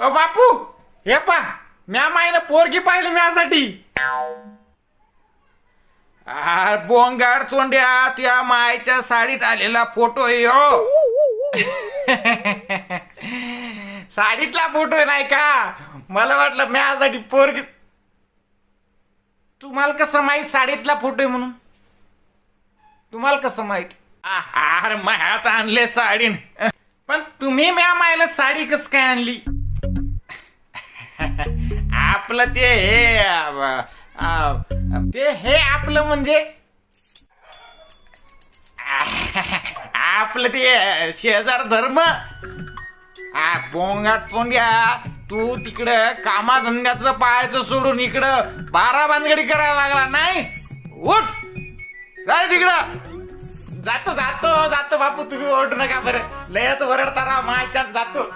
अ बापू हे पा म्या मायनं पोरगी पाहिली म्यासाठी. बोंगाड तोंड्या त्या मायच्या साडीत आलेला फोटो आहे हो. साडीतला फोटो नाही का? मला वाटलं म्यासाठी पोरगी तुम्हाला कसं माहीत साडीतला फोटो आहे म्हणून? तुम्हाला कसं माहीत? अरे मायाच आणले साडीन. पण तुम्ही म्या मायला साडी कस काय आणली? आपलं ते हे अ, अ, ते हे आपलं म्हणजे? आपलं ते शेजार धर्म? आ बोंगाट पोंग्या तू तिकडं कामाधंद्याचं पाहायचं सोडून इकडं बारा बांधगडी करायला लागला नाही? उठ! जाय तिकडं. जातो जातो जातो बापू तुम्ही ओढ नका बरं. लयच वरडता राव जातो.